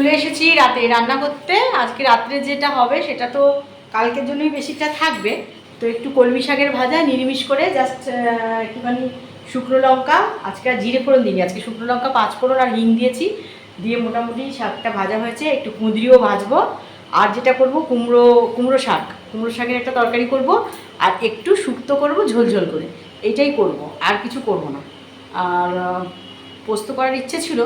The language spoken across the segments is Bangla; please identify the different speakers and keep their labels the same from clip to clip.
Speaker 1: চলে এসেছি রাতে রান্না করতে। আজকে রাত্রে যেটা হবে সেটা তো কালকের জন্যই বেশিটা থাকবে। তো একটু কলমি শাকের ভাজা, নিরামিষ করে জাস্ট একটুখানি শুকনো লঙ্কা, আজকে আর জিরে ফোড়ন দিইনি। আজকে শুকনো লঙ্কা, পাঁচ ফোড়ন আর হিং দিয়েছি। দিয়ে মোটামুটি শাকটা ভাজা হয়েছে, একটু কুঁদরিও ভাজবো। আর যেটা করব, কুমড়ো কুমড়ো শাক। কুমড়ো শাকের একটা তরকারি করব, আর একটু শুক্তো করব ঝোল ঝোল করে। এইটাই করব, আর কিছু করব না। আর পোস্ত করার ইচ্ছে ছিল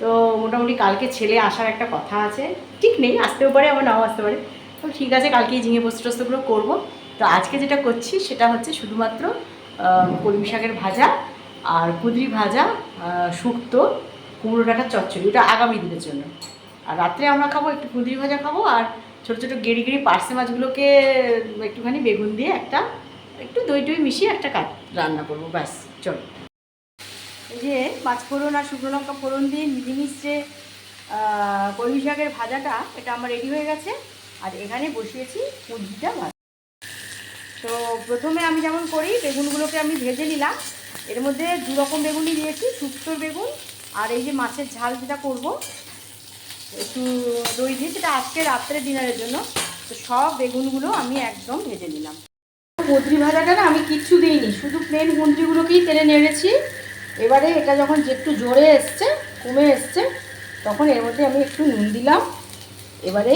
Speaker 1: তো মোটামুটি কালকে ছেলে আসার একটা কথা আছে। ঠিক নেই, আসতেও পারে আবার নাও আসতে পারে। তো ঠিক আছে, কালকেই ঝিঙে পোস্ত টোস্তগুলো করব। তো আজকে যেটা করছি সেটা হচ্ছে শুধুমাত্র কলমি শাকের ভাজা আর কুদরি ভাজা শুক্তো, কুমড়ো ডাঁটার চচ্চড়ি, ওটা আগামী দিনের জন্য। আর রাত্রে আমরা খাব একটু কুদরি ভাজা খাব আর ছোটো ছোটো গেড়ি গেড়ি পার্সে মাছগুলোকে একটুখানি বেগুন দিয়ে একটা, একটু দই টই মিশিয়ে একটা কাট রান্না করব, ব্যাস, চলো। যে পাঁচ ফোড়ন আর শুকনো লঙ্কা ফোড়ন দিয়ে যে কলমি শাকের ভাজাটা, এটা আমার রেডি হয়ে গেছে। আর এখানে বসিয়েছি কুঁদরিটা ভাজা তো প্রথমে আমি যেমন করি, বেগুনগুলোকে আমি ভেজে নিলাম। এর মধ্যে দু রকম বেগুনই দিয়েছি, শুক্তোর বেগুন আর এই যে মাছের ঝাল যেটা করব, একটু দই দিয়ে, সেটা আজকে রাত্রে ডিনারের জন্য। তো সব বেগুনগুলো আমি একদম ভেজে নিলাম। কুঁদরি ভাজাটা না আমি কিচ্ছু দিইনি, শুধু প্লেন কুঁদরিগুলোকেই তেলে নেড়েছি। এবারে এটা যখন একটু জোরে এসছে, কমে এসছে, তখন এর মধ্যে আমি একটু নুন দিলাম। এবারে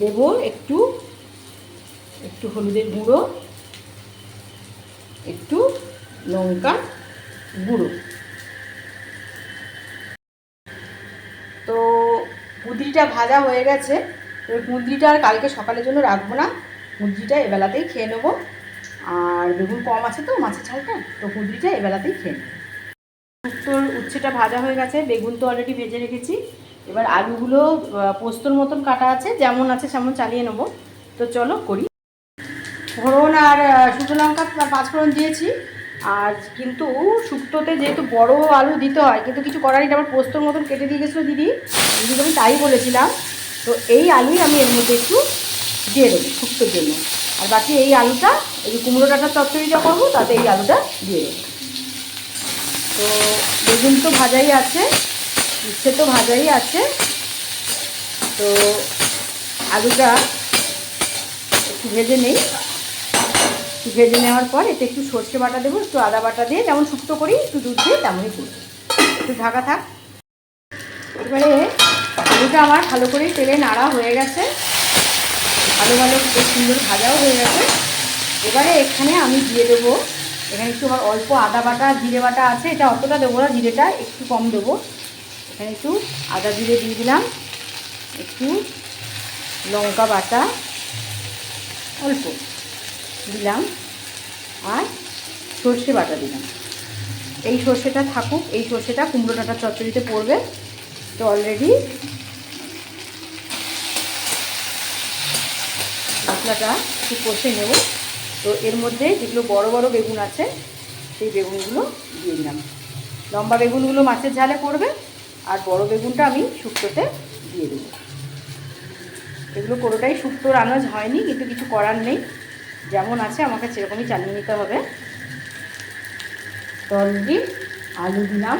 Speaker 1: দেব একটু একটু হলুদের গুঁড়ো, একটু লঙ্কা গুঁড়ো। তো কুঁদরিটা ভাজা হয়ে গেছে, এবার কুঁদরিটা আর কালকে সকালের জন্য রাখব না, কুঁদরিটা এবেলাতেই খেয়ে নেব। বেগুন কম আছে তো, মাছের ঝালটা, তো কুঁদরিটা এবেলাতেই খেয়ে নেব শুক্তোর উচ্ছেটা ভাজা হয়ে গেছে, বেগুন তো অলরেডি ভেজে রেখেছি। এবার আলুগুলো পোস্তর মতন কাটা আছে, যেমন আছে সেমন চালিয়ে নেব। তো চলো করি। ফোড়ন আর শুকনো লঙ্কা পা- পাঁচ ফোড়ন দিয়েছি। আর কিন্তু শুক্তোতে যেহেতু বড় আলু দিতে হয়, কিন্তু কিছু করার নেই আবার পোস্তর মতন কেটে দিয়ে গেছিল দিদি। দিদিকে আমি তাই বলেছিলাম। তো এই আলুই আমি এর মধ্যে একটু দিয়ে দেবো, শুক্তোর জন্য। আর বাকি এই আলুটা, এই যে কুমড়ো ডাঁটার চচ্চড়িটা করব, তাতে এই আলুটা দিয়ে দেবো। তো বেগুন তো ভাজাই আছে উচ্ছে তো ভাজাই আছে। তো আলুটা একটু ভেজে নেই। ভেজে নেওয়ার পর এতে একটু সর্ষে বাটা দেবো, একটু আদা বাটা দিয়ে যেমন শুক্তো করি, একটু দুধ দিয়ে তেমনই করব। একটু ঢাকা থাক। এবারে আলুটা আমার ভালো করে তেলে নাড়া হয়ে গেছে। ভালো ভালো বেশ সুন্দর ভাজাও হয়ে গেছে। এবারে এখানে আমি দিয়ে দেবো। এখানে একটু অল্প আদা বাটা, জিরে বাটা আছে। এটা অতটা দেবো না, জিরেটা একটু কম দেবো। এখানে একটু আদা, জিরে দিয়ে দিলাম। একটু লঙ্কা বাটা, অল্প দিলাম। আর সর্ষে বাটা দিলাম। এই সর্ষেটা থাকুক, এই সর্ষেটা কুমড়ো ডাঁটা চচ্চড়িতে পড়বে। তো অলরেডি মশলাটা একটু কষে নেব। তো এর মধ্যে যেগুলো বড় বড় বেগুন আছে, সেই বেগুনগুলো দিয়ে দিলাম। লম্বা বেগুনগুলো মাছের ঝালে পড়বে আর বড় বেগুনটা আমি শুক্তোতে দিয়ে দেবো। এগুলো কোনোটাই শুক্তোর আনাজ হয়নি, কিন্তু কিছু করার নেই। যেমন আছে, আমাকে সেরকমই চালিয়ে নিতে হবে। তল অলরেডি আলু দিলাম,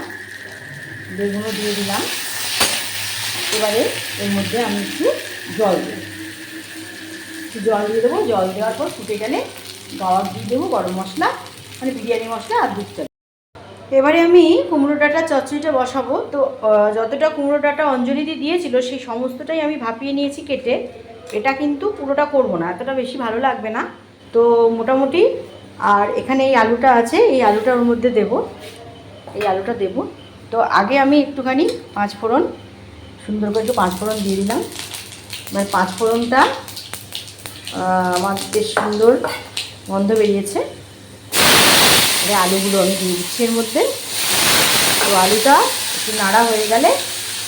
Speaker 1: বেগুনও দিয়ে দিলাম। এবারে এর মধ্যে আমি একটু জল দেবো। একটু জল দিয়ে দেবো। জল দেওয়ার পর ফুটে গেলে গাওয়ার দিয়ে দেবো গরম মশলা মানে বিরিয়ানি মশলা আর দুধটা এবারে আমি কুমড়ো ডাঁটা চচ্চড়িটা বসাবো। তো যতটা কুমড়ো ডাঁটা অঞ্জলিদি দিয়েছিল সেই সমস্তটাই আমি ভাপিয়ে নিয়েছি কেটে। এটা কিন্তু পুরোটা করব না এতটা বেশি ভালো লাগবে না। তো মোটামুটি আর এখানে এই আলুটা আছে এই আলুটা ওর মধ্যে দেব। এই আলুটা দেব। তো আগে আমি একটুখানি পাঁচ ফোড়ন সুন্দর করে একটু পাঁচ ফোড়ন দিয়ে দিলাম। এবার পাঁচ ফোড়নটা আহ, আমার বেশ সুন্দর গন্ধ বেরিয়েছে। আলুগুলো আমি দিয়ে দিচ্ছি এর মধ্যে। তো আলুটা একটু নাড়া হয়ে গেলে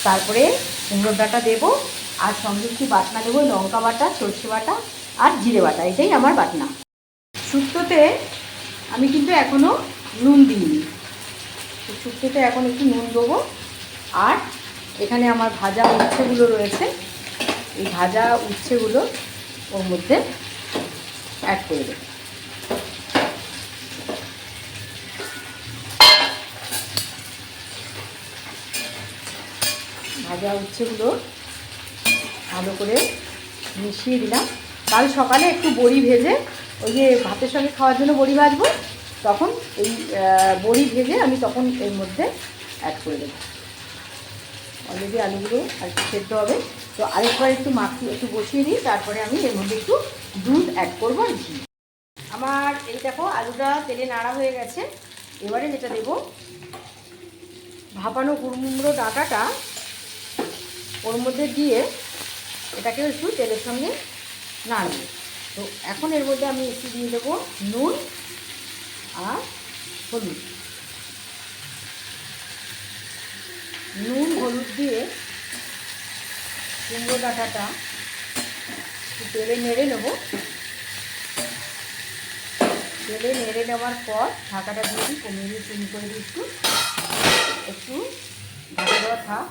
Speaker 1: তারপরে কুমড়ো ডাঁটা দেবো, আর সঙ্গে একটু বাটনা দেবো লঙ্কা বাটা, সর্ষে বাটা, আর জিরে বাটা, এটাই আমার বাটনা। শুক্তোতে আমি কিন্তু এখনও নুন দিইনি। শুক্তোতে এখন একটু নুন দেবো। আর এখানে আমার ভাজা উচ্ছেগুলো রয়েছে। এই ভাজা উচ্ছেগুলো ওর মধ্যে অ্যাড করে দেবো। ভাজা উচ্ছেগুলো ভালো করে মিশিয়ে দিলাম। কাল সকালে একটু বড়ি ভেজে ওই যে ভাতের সঙ্গে খাওয়ার জন্য বড়ি ভাজবো, তখন এই বড়ি ভেজে আমি তখন এর মধ্যে অ্যাড করে দেবো। অলরেডি আলুগুলো আর একটু সেদ্ধ হবে। তো আরেকবার একটু মাখিয়ে একটু বসিয়ে নিই, তারপরে আমি এর মধ্যে একটু দুধ অ্যাড করব আর ঘি। আমার এই দেখো আলুটা তেলে নাড়া হয়ে গেছে। এবারে যেটা দেব, ভাপানো কুড়মুড়ো ডাঁটাটা ওর মধ্যে দিয়ে এটাকে একটু তেলের সঙ্গে নাড়বো তো এখন এর মধ্যে আমি একটু দিয়ে দেবো নুন আর হলুদ। নুন, হলুদ দিয়ে কুমড়ো ডাঁটাটা একটু তেলে নেড়ে নেব। তেলে নেড়ে নেওয়ার পর ঢাকাটা দিয়ে দিই, কমিয়ে দিয়ে চিনি করে দিই একটু। একটু ঢাকা দেওয়া থাক।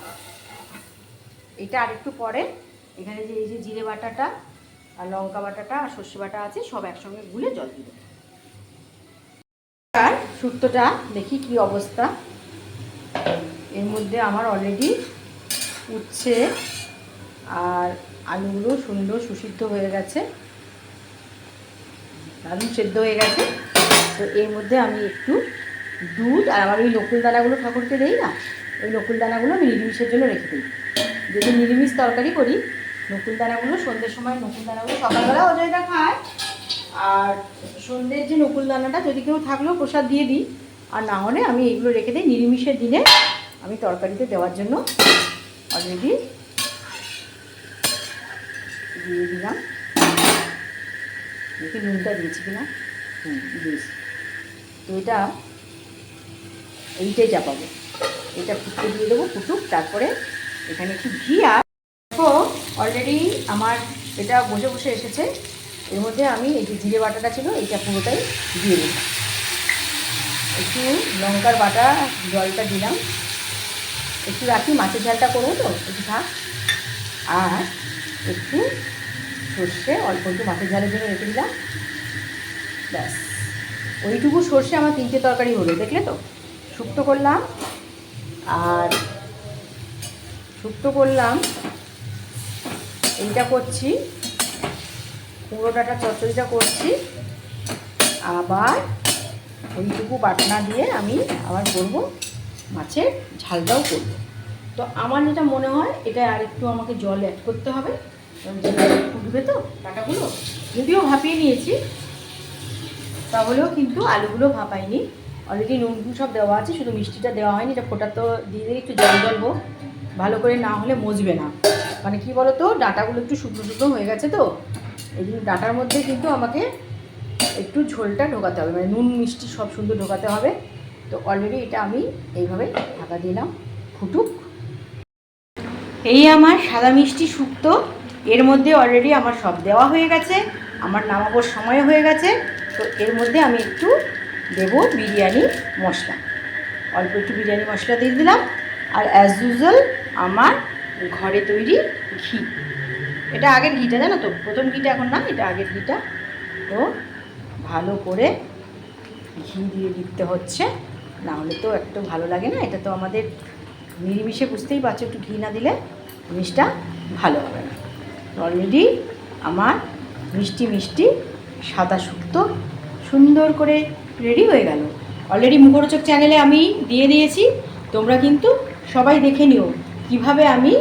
Speaker 1: এটা আরেকটু পরে, এখানে যে এই যে জিরে বাটাটা আর লঙ্কা বাটাটা আর সর্ষে বাটা আছে, সব একসঙ্গে গুলে জল দিয়ে দেবো। আর শুক্তোটা দেখি কি অবস্থা। এর মধ্যে আমার অলরেডি উচ্ছে আর আলুগুলো সুন্দর সুসিদ্ধ হয়ে গেছে। দারুণ সেদ্ধ হয়ে গেছে। তো এর মধ্যে আমি একটু দুধ আর আমার ওই নকুল দানাগুলো ঠাকুরকে দেই না, ওই নকুল দানাগুলো আমি নিরামিষের জন্য রেখে দিই। যদি নিরামিষ তরকারি করি নকুল দানাগুলো সন্ধ্যের সময় নকুল দানাগুলো সকালবেলা অজয়টা খায়। আর সন্ধ্যের যে নকুল দানাটা যদি কেউ থাকলেও প্রসাদ দিয়ে দিই, আর না হলে আমি এগুলো রেখে দিই নিরামিষের দিনে। আমি তরকারিতে দেওয়ার জন্য। অলরেডি দিয়ে দিলাম। দেখি নুনটা দিয়েছি কিনা? হুম, দিয়েছি। তো এটা এইটাই চাপাবো। এটা ফুটতে দিয়ে দেবো ফুটুক, তারপরে এখানে একটু ঘি আর অলরেডি আমার এটা বসে বসে এসেছে। এর মধ্যে আমি এই যে জিরে বাটাটা ছিল, এইটা পুরোটাই দিয়ে দিলাম। একটু লঙ্কার বাটা, জলটা দিলাম। একটু রাখি, মাছের ঝালটা করব তো, একটু থাক। আর একটু সর্ষে, অল্প একটু মাছের ঝালের জন্য রেখে দিলাম। ব্যাস। ওইটুকু সর্ষে আমার তিনটে তরকারি হলো, দেখলে তো? শুক্তো করলাম আর শুক্তো করলাম, এইটা করছি কুমড়ো ডাঁটা চচ্চড়িটা করছি, আবার ওইটুকু বাটনা দিয়ে আমি আবার করব মাছের ঝালটাও করব। তো আমার যেটা মনে হয়, এটা আর একটু আমাকে জল অ্যাড করতে হবে। ফুটবে তো ডাটাগুলো? যদিও ভাপিয়ে নিয়েছি, তাহলেও কিন্তু আলুগুলো ভাপাইনি। অলরেডি নুন সব দেওয়া আছে, শুধু মিষ্টিটা দেওয়া হয়নি, এটা ফোটা তো দিয়ে দিয়ে একটু জল জল ভালো করে না হলে মজবে না। মানে কি বলো তো ডাঁটাগুলো একটু শুকনো শুকনো হয়ে গেছে তো, এই জন্য ডাঁটার মধ্যে কিন্তু আমাকে একটু ঝোলটা ঢোকাতে হবে। মানে নুন, মিষ্টি সব সুন্দর ঢোকাতে হবে। তো অলরেডি এটা আমি এইভাবে ঢাকা দিলাম ফুটুক। এই আমার সাদা মিষ্টি শুক্তো এর মধ্যে অলরেডি আমার সব দেওয়া হয়ে গেছে, আমার নামাবোর সময় হয়ে গেছে, তো এর মধ্যে আমি একটু দেব বিরিয়ানি মশলা। অল্প একটু বিরিয়ানি মশলা দিয়ে দিলাম, আর অ্যাজ ইউজুয়াল আমার ঘরে তৈরি ঘি। এটা আগের ঘিটা, জানো তো? প্রথম ঘিটা এখন না, এটা আগের ঘিটা। তো ভালো করে ঘি দিয়ে দিতে হচ্ছে, না হলে তো একটু ভালো লাগে না, এটা তো আমাদের নিরিমিষে, বুঝতেই পারছ, একটু ঘি না দিলে জিনিসটা ভালো হবে না। অলরেডি আমার মিষ্টি মিষ্টি সাদা শুক্তো সুন্দর করে রেডি হয়ে গেল। অলরেডি মুখরোচক চ্যানেলে আমি দিয়ে দিয়েছি, তোমরা কিন্তু সবাই দেখে নিও কীভাবে আমি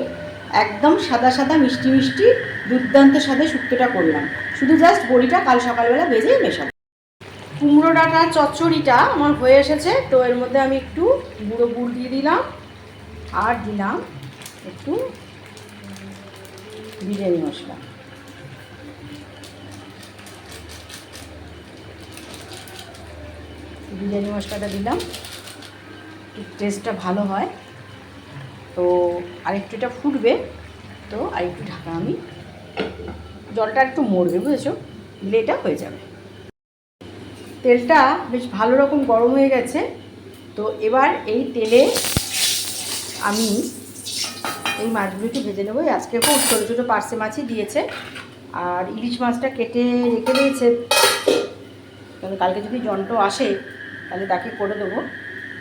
Speaker 1: একদম সাদা সাদা মিষ্টি মিষ্টি দুর্দান্ত স্বাদে শুক্তোটা করলাম। শুধু জাস্ট বড়িটা কাল সকালবেলা ভেজে মেশাবো। কুমড়ো ডাঁটা চচ্চড়িটা আমার হয়ে এসেছে, তো এর মধ্যে আমি একটু গুঁড়ো গুড় দিয়ে দিলাম, আর দিলাম একটু বিরিয়ানি মশলা বিরিয়ানি মশলাটা দিলাম। টেস্টটা ভালো হয়। তো আরেকটু এটা ফুটবে। তো আরেকটু ঢাকা আমি জলটা একটু মরবে, বুঝেছ? দিলে এটা হয়ে যাবে। তেলটা বেশ ভালো রকম গরম হয়ে গেছে। তো এবার এই তেলে আমি এই মাছগুলো একটু ভেজে নেব। আজকে খুব ছোটো ছোটো পার্সে মাছই দিয়েছে। আর ইলিশ মাছটা কেটে রেখে দিয়েছে। কারণ কালকে যদি জন্ট আসে, তাহলে তাকে করে দেবো।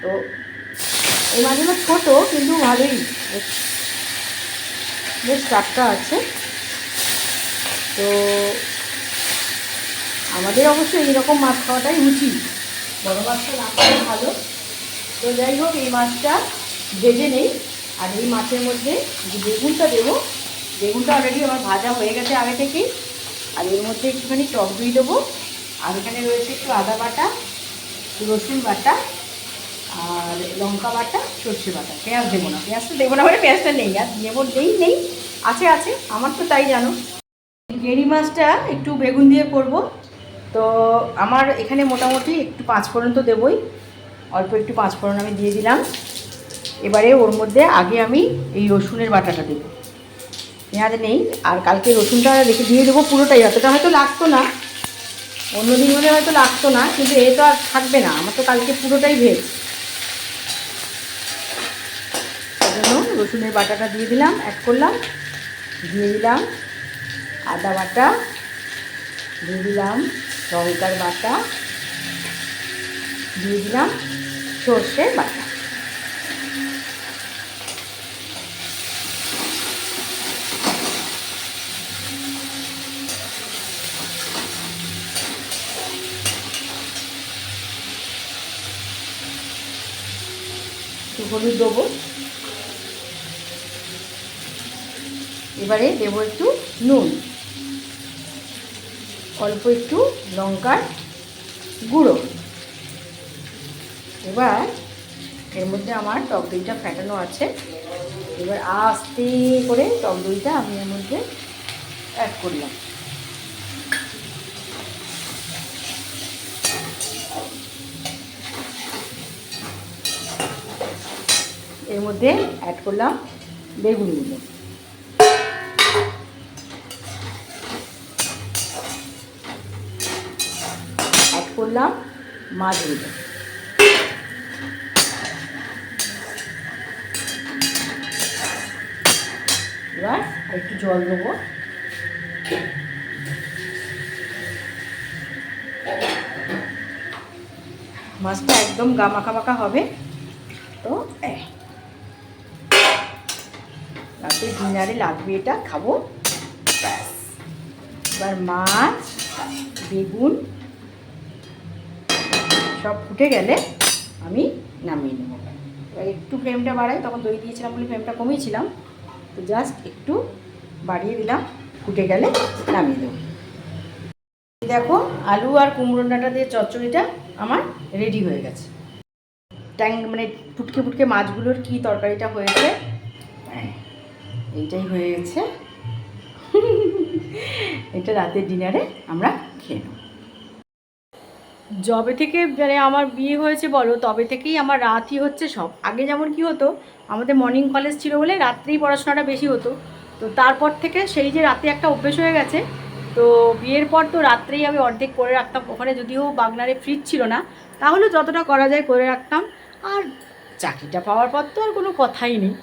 Speaker 1: তো এই মাছগুলো ছোটো, কিন্তু ভালোই। বেশ টাটকা আছে। তো আমাদের অবশ্য এইরকম মাছ খাওয়াটাই উচিত বড় মাছটা খাওয়া ভালো। তো যাই হোক, এই মাছটা ভেজে নেই। আর এই মাছের মধ্যে যে বেগুনটা দেবো, বেগুনটা অলরেডি আমার ভাজা হয়ে গেছে আগে থেকেই। আর এর মধ্যে একটুখানি টক দই দেবো। আর এখানে রয়েছে একটু আদা বাটা রসুন বাটা, আর লঙ্কা বাটা, সর্ষে বাটা। পেঁয়াজ দেবো না পেঁয়াজটা দেবো না মানে পেঁয়াজটা নেই, আর নেব, নেই নেই, আছে আছে, আমার তো তাই জানো। গেরি মাছটা একটু বেগুন দিয়ে করব। তো আমার এখানে মোটামুটি একটু পাঁচ ফোড়ন তো দেবই, অল্প একটু পাঁচ ফোড়ন আমি দিয়ে দিলাম। এবারে ওর মধ্যে আগে আমি এই রসুনের বাটাটা দেবো। পেঁয়াজ নেই, আর কালকে রসুনটা রেখে দিয়ে দেবো পুরোটাই, অতটা হয়তো লাগতো না। অন্য দিন হলে হয়তো লাগতো না, কিন্তু এ তো আর থাকবে না, আমার তো কালকে পুরোটাই ভেজ। জন্য রসুনের বাটাটা দিয়ে দিলাম অ্যাড করলাম, দিয়ে দিলাম, আদা বাটা, দিয়ে দিলাম, লঙ্কার বাটা, দিয়ে দিলাম সর্ষে বাটা। একটু হলুদ দেবো। এবারে দেবো একটু নুন। অল্প একটু লঙ্কার গুঁড়ো। এবার এর মধ্যে আমার টক দইটা ফ্যাটানো আছে। এবার আস্তে করে টক দইটা আমি এর মধ্যে অ্যাড করলাম। এর মধ্যে অ্যাড করলাম বেগুনগুলো অ্যাড করলাম মাছগুলো এবার একটু জল দেবো। মাছটা একদম গামাকা মাখা হবে। তো। রাতে ডিনারে লাগবে এটা খাব। ব্যাস। এবার মাছ বেগুন সব ফুটে গেলে আমি নামিয়ে নেব। এবার একটু ফ্লেমটা বাড়াই তখন দই দিয়েছিলাম বলে ফ্লেমটা কমিয়েছিলাম। তো জাস্ট একটু বাড়িয়ে দিলাম ফুটে গেলে নামিয়ে দেবো। দেখো আলু আর কুমড়ো ডাঁটা দিয়ে চচ্চড়িটা আমার রেডি হয়ে গেছে। ট্যাং মানে ফুটকে ফুটকে মাছগুলোর কি তরকারিটা হয়েছে হ্যাঁ, এইটাই হয়ে গেছে। এটা রাতের ডিনারে আমরা খেয়ে নেব। যবে থেকে মানে আমার বিয়ে হয়েছে বলো, তবে থেকেই আমার রাতই হচ্ছে সব। আগে যেমন কি হতো, আমাদের মর্নিং কলেজ ছিল বলে রাত্রেই পড়াশোনাটা বেশি হতো। তো তারপর থেকে সেই যে রাতে একটা অভ্যেস হয়ে গেছে, তো বিয়ের পর তো রাত্রেই আমি অর্ধেক করে রাখতাম। ওখানে যদিও বাগনারে ফ্রিজ ছিল না, তাহলে যতটা করা যায় করে রাখতাম। আর চাকরিটা পাওয়ার পর তো আর কোনো কথাই নেই।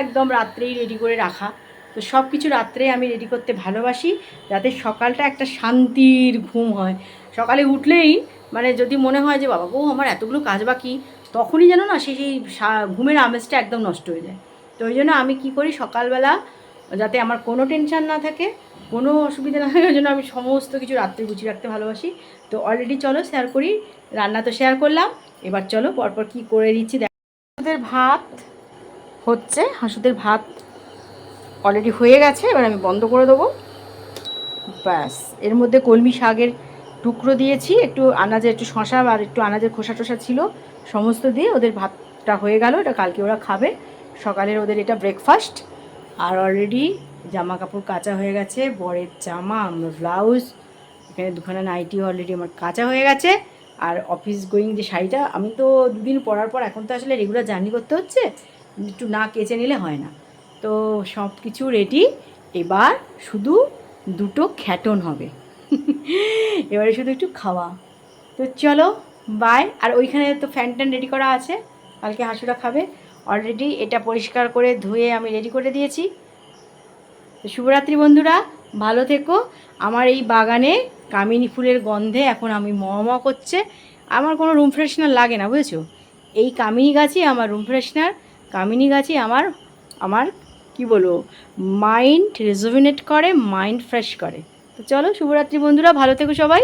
Speaker 1: একদম রাত্রেই রেডি করে রাখা। তো সব কিছু রাত্রে আমি রেডি করতে ভালোবাসি, যাতে সকালটা একটা শান্তির ঘুম হয়। সকালে উঠলেই মানে যদি মনে হয় যে, বাবা গো, আমার এতগুলো কাজ বাকি তখনই যেন না সেই সেই ঘুমের আমেজটা একদম নষ্ট হয়ে যায়। তো ওই জন্য আমি কি করি, সকালবেলা যাতে আমার কোনো টেনশন না থাকে, কোনো অসুবিধা না থাকে, ওই জন্য আমি সমস্ত কিছু রাত্রে গুছিয়ে রাখতে ভালোবাসি। তো অলরেডি চলো শেয়ার করি, রান্না তো শেয়ার করলাম। এবার চলো, পরপর কি করে দিচ্ছি, দেখ ভাত হচ্ছে, হাঁসুদের ভাত অলরেডি হয়ে গেছে, এবার আমি বন্ধ করে দেবো। ব্যাস, এর মধ্যে কলমি শাকের টুকরো দিয়েছি, একটু আনাজের একটু শশা আর একটু আনাজের খোসা টোসা ছিল, সমস্ত দিয়ে ওদের ভাতটা হয়ে গেল, এটা কালকে ওরা খাবে। সকালের ওদের এটা ব্রেকফাস্ট আর অলরেডি জামা কাপড় কাচা হয়ে গেছে, বরের জামা, আমার ব্লাউজ এখানে দুখানা নাইটি অলরেডি আমার কাঁচা হয়ে গেছে। আর অফিস গোয়িং যে শাড়িটা, আমি তো দুদিন পরার পর, এখন তো আসলে রেগুলার জার্নি করতে হচ্ছে। একটু না কেচে নিলে হয় না। তো সব কিছু রেডি এবার শুধু দুটো খ্যাটন হবে। এবারে শুধু একটু খাওয়া। তো চলো বাই আর ওইখানে তো ফ্যান ট্যান রেডি করা আছে। কালকে হাঁসুরা খাবে। অলরেডি এটা পরিষ্কার করে ধুয়ে আমি রেডি করে দিয়েছি। তো শুভরাত্রি বন্ধুরা, ভালো থেকো। আমার এই বাগানে কামিনী ফুলের গন্ধে এখন আমি ম করছে। আমার কোনো রুম ফ্রেশনার লাগে না, বুঝেছ? এই কামিনী গাছই আমার রুম ফ্রেশনার কামিনী গাছই আমার আমার, কি বলব মাইন্ড রেজুভিনেট করে মাইন্ড ফ্রেশ করে। তো চলো, শুভরাত্রি বন্ধুরা, ভালো থেকো সবাই।